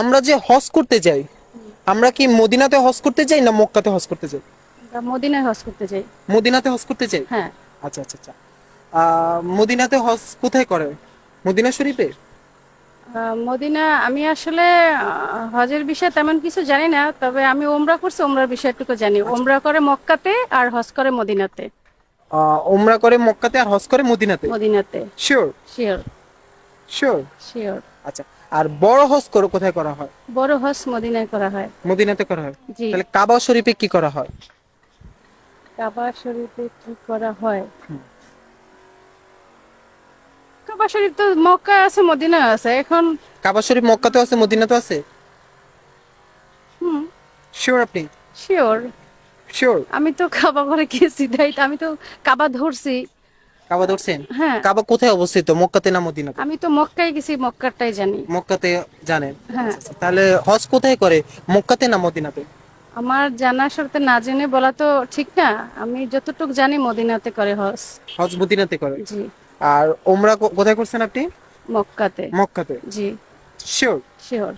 আমরা যে হজ করতে যাই আমরা কি মদিনাতে হজ করতে যাই না মক্কাতে হজ করতে যাই? মদিনায় হজ করতে যাই। মদিনাতে হজ করতে যাই? হ্যাঁ। আচ্ছা আচ্ছা আচ্ছা। মদিনাতে হজ কোথায় করে? মদিনা শরীফে? মদিনা আমি আসলে হজের বিষয়ে তেমন কিছু জানি না তবে আমি ওমরা করছি ওমরার বিষয়টুকু জানি। ওমরা করে মক্কাতে আর হজ করে মদিনাতে। ওমরা করে মক্কাতে আর হজ করে মদিনাতে? মদিনাতে। শিওর শিওর শিওর শিওর আচ্ছা আর বড় হজ করে কোথায় করা হয়? বড় হজ মদিনায় করা হয়। মদিনাতে করা হয়? জি। তাহলে কাবা শরীফে কি করা হয়? কাবা শরীফে কি করা হয়? কাবা শরীফ তো মক্কা আছে মদিনা আছে। এখন কাবা শরীফ মক্কাতে আছে মদিনাতে আছে? হুম। শিওর আপনি? শিওর শিওর আমি তো কাবা ঘরে গেছি তাই আমি তো কাবা ধরছি। কাবা ধরছেন? হ্যাঁ। কাবা কোথায় অবস্থিত? মক্কাতে না মদিনাতে? আমি তো মক্কায় গেছি মক্কারটাই জানি। মক্কাতে জানেন? হ্যাঁ। আচ্ছা, তাহলে হজ কোথায় করে? মক্কাতে না মদিনাতে? আমার জানা সাথে না জেনে বলা তো ঠিক না। আমি যতটুকু জানি মদিনাতে করে হজ। হজ মদিনাতে করে? জি। আর ওমরা কোথায় করছেন আপনি? মক্কাতে। মক্কাতে? জি। Sure sure